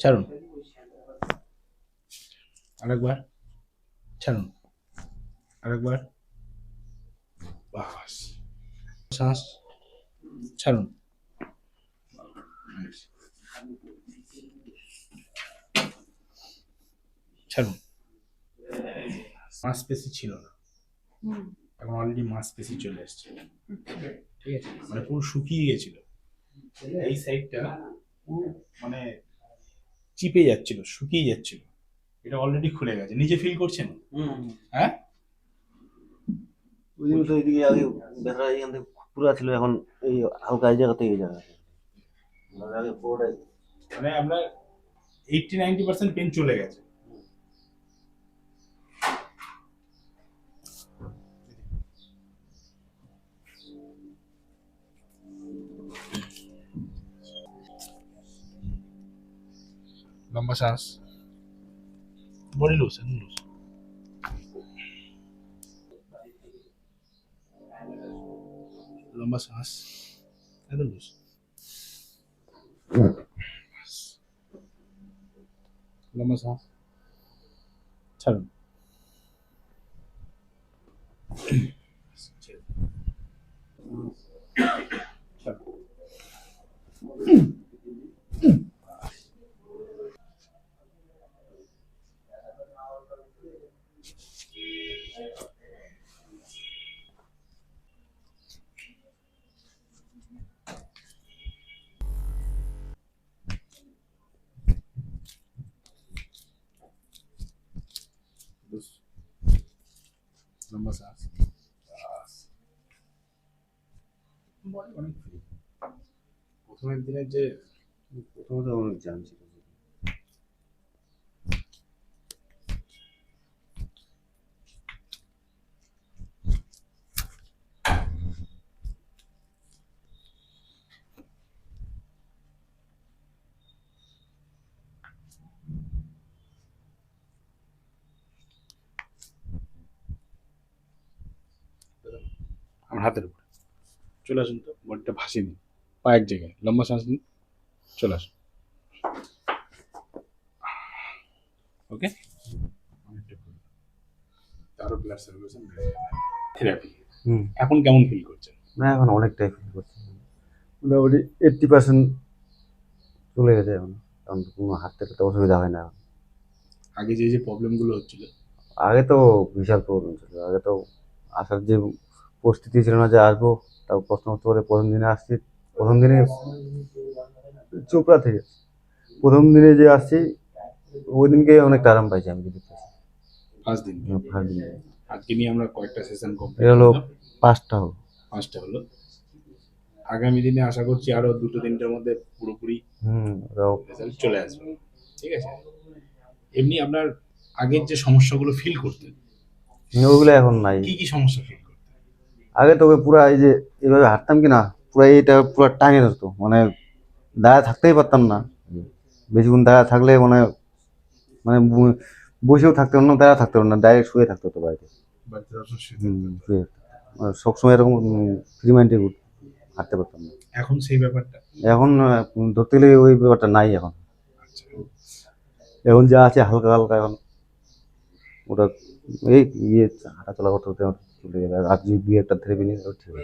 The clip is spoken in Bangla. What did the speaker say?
ছাড়ুন। আরেকবার। ছাড়ুন। আরেকবার। বাস। শ্বাস। ছাড়ুন। ছাড়ুন। মাসপেশি ছিল না। এখন অলরেডি মাসপেশি চলে এসছে। ঠিক আছে। মানে পুরো শুকিয়ে গেছিল। এই সাইডটা পুরো মানে চিপে যাচ্ছিল শুকিয়ে যাচ্ছিল। এটা অলরেডি খুলে গেছে। নিজে ফিল করছেন? হ্যাঁ? ওই তো এদিকে আগে ব্যথা এখান থেকে পুরা ছিল এখন এই হালকা এই জায়গা থেকে এই জায়গা নাহলে মানে আমরা এইটটি নাইনটি পার্সেন্ট পেন চলে গেছে। লম্বা শ্বাস বডি লুজ একদম লুজ লম্বা শ্বাস একদম লুজ লম্বা শ্বাস ছাড়ুন ছেড়ে দিন। ছাড়ুন। Dos. লম্বা শ্বাস শ্বাস বডি অনেক ফ্রি প্রথমের দিনে যে প্রথমে তো অনেক জাম ছিল। আমার হাতের উপরে। চলে আসুন তো বডিটা ভাসিয়ে দিন। পা এক জায়গায় লম্বা শ্বাস নিন চলে আসুন। ওকে আরও ব্লাড সার্কুলেশন থেরাপি এখন কেমন ফিল করছেন? না এখন অনেকটাই ফিল করছি। মোটামুটি এইটটি পার্সেন্ট চলে গেছে এখন। কারণ কোনো হাঁটতে টাটতে অসুবিধা হয় না এখন। আগে যে যে প্রবলেমগুলো হচ্ছিল? আগে তো বিশাল প্রবলেম ছিল। আগে তো আসার যে পরিস্থিতি ছিল না যে আসব তাও প্রশ্ন করে প্রথম দিনে আসছি। প্রথম দিনে চোপড়া থেকে। প্রথম দিনে যে আসছি ওই দিনকে অনেকটা আরাম পাইছি আমি যদি ফার্স্ট দিন। ফার্স্ট দিনে। আজকে নিয়ে আমরা কয়েকটা সেশন কমপ্লিট হলো পাঁচটা পাঁচটা হলো। আগামী দিনে আশা করছি আরও দুটো তিনটার মধ্যে পুরোপুরি হুম রেজাল্ট চলে আসবে। ঠিক আছে? এমনি আপনার আগের যে সমস্যাগুলো ফিল করতেন ওগুলো এখন নাই। কি কি সমস্যা ফিল আগে তো ওই পুরা এই যে এভাবে হাঁটতাম কি না পুরো এইটা পুরো টাঙে ধরতো মানে দাঁড়া থাকতেই পারতাম না। বেশিক্ষণ দাঁড়া থাকলে মানে মানে বসেও থাকতে পারতাম না দাঁড়ায় থাকতে পারতাম না ডাইরেক্ট শুয়ে থাকতে হতো বাড়িতে। মানে সবসময় এরকম ফ্রি মাইন্ডে হাঁটতে পারতাম না। এখন সেই ব্যাপারটা? এখন ধরতে গেলে ওই ব্যাপারটা নাই এখন। আচ্ছা। এখন যা আছে হালকা হালকা এখন। ওটা এই ইয়ে হাঁটা চলা করতে হতে আমার চলে যাবে আর যদি দুই একটা থেরাপি নিয়ে তাহলে ঠিক হবে